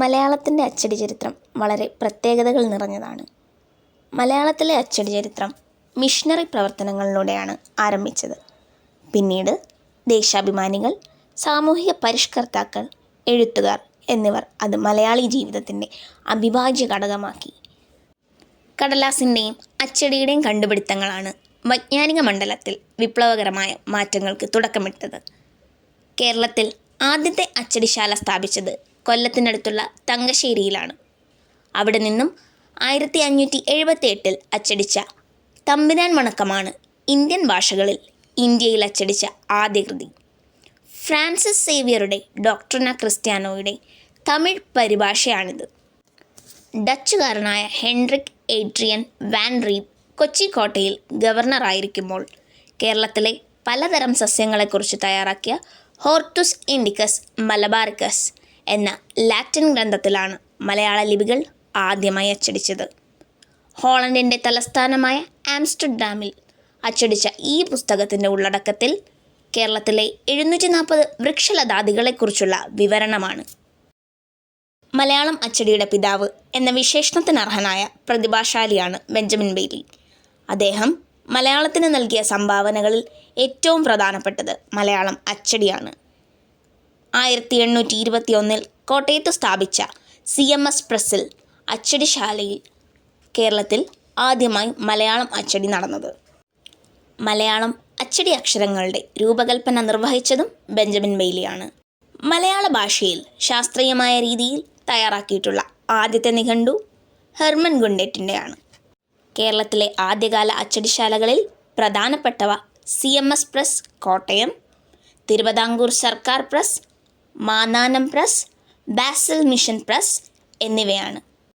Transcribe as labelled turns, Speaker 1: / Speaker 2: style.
Speaker 1: മലയാളത്തിന്റെ അച്ചടി ചരിത്രം വളരെ പ്രത്യേകതകൾ നിറഞ്ഞതാണ്. മലയാളത്തിലെ അച്ചടി ചരിത്രം മിഷണറി പ്രവർത്തനങ്ങളിലൂടെയാണ് ആരംഭിച്ചത്. പിന്നീട് ദേശാഭിമാനികൾ സാമൂഹിക പരിഷ്കർത്താക്കൾ എഴുത്തുകാർ എന്നിവർ അത് മലയാളി ജീവിതത്തിന്റെ അവിഭാജ്യ ഘടകമാക്കി. കടലാസിന്റെയും അച്ചടിയുടെയും കണ്ടുപിടുത്തങ്ങളാണ് വൈജ്ഞാനിക മണ്ഡലത്തിൽ വിപ്ലവകരമായ മാറ്റങ്ങൾക്ക് തുടക്കമിട്ടത്. കേരളത്തിൽ ആദ്യത്തെ അച്ചടിശാല സ്ഥാപിച്ചത് കൊല്ലത്തിനടുത്തുള്ള തങ്കശ്ശേരിയിലാണ്. അവിടെ നിന്നും ആയിരത്തി അഞ്ഞൂറ്റി എഴുപത്തി എട്ടിൽ അച്ചടിച്ച തമ്പിനാൻ വണക്കമാണ് ഇന്ത്യൻ ഭാഷകളിൽ ഇന്ത്യയിൽ അച്ചടിച്ച ആദ്യ കൃതി. ഫ്രാൻസിസ് സേവിയറുടെ ഡോക്ടറിന ക്രിസ്ത്യാനോയുടെ തമിഴ് പരിഭാഷയാണിത്. ഡച്ചുകാരനായ Hendrik Adriaan van Rheede Kochi കോട്ടയിൽ ഗവർണറായിരിക്കുമ്പോൾ കേരളത്തിലെ പലതരം സസ്യങ്ങളെക്കുറിച്ച് തയ്യാറാക്കിയ ഹോർട്ടുസ് ഇൻഡിക്കസ് മലബാറിക്കസ് എന്ന ലാറ്റിൻ ഗ്രന്ഥത്തിലാണ് മലയാള ലിപികൾ ആദ്യമായി അച്ചടിച്ചത്. ഹോളണ്ടിന്റെ തലസ്ഥാനമായ ആംസ്റ്റർഡാമിൽ അച്ചടിച്ച ഈ പുസ്തകത്തിന്റെ ഉള്ളടക്കത്തിൽ കേരളത്തിലെ എഴുന്നൂറ്റി നാൽപ്പത് വൃക്ഷലതാദികളെക്കുറിച്ചുള്ള വിവരണമാണ്. മലയാളം അച്ചടിയുടെ പിതാവ് എന്ന വിശേഷണത്തിനർഹനായ പ്രതിഭാശാലിയാണ് ബെഞ്ചമിൻ ബെയ്ലി. അദ്ദേഹം മലയാളത്തിന് നൽകിയ സംഭാവനകളിൽ ഏറ്റവും പ്രധാനപ്പെട്ടത് മലയാളം അച്ചടിയാണ്. ആയിരത്തി എണ്ണൂറ്റി ഇരുപത്തി ഒന്നിൽ കോട്ടയത്ത് സ്ഥാപിച്ച സി എം എസ് പ്രസ്സിൽ അച്ചടിശാലയിൽ കേരളത്തിൽ ആദ്യമായി മലയാളം അച്ചടി നടന്നത്. മലയാളം അച്ചടി അക്ഷരങ്ങളുടെ രൂപകൽപ്പന നിർവഹിച്ചതും ബെഞ്ചമിൻ ബെയ്ലിയാണ്. മലയാള ഭാഷയിൽ ശാസ്ത്രീയമായ രീതിയിൽ തയ്യാറാക്കിയിട്ടുള്ള ആദ്യത്തെ നിഘണ്ടു ഹെർമൻ ഗുണ്ടേറ്റിന്റെയാണ്. കേരളത്തിലെ ആദ്യകാല അച്ചടിശാലകളിൽ പ്രധാനപ്പെട്ടവ C M S press Kottayam Thiruvithamkoor സർക്കാർ press Mannanam press Basel mission press എന്നിവയാണ്.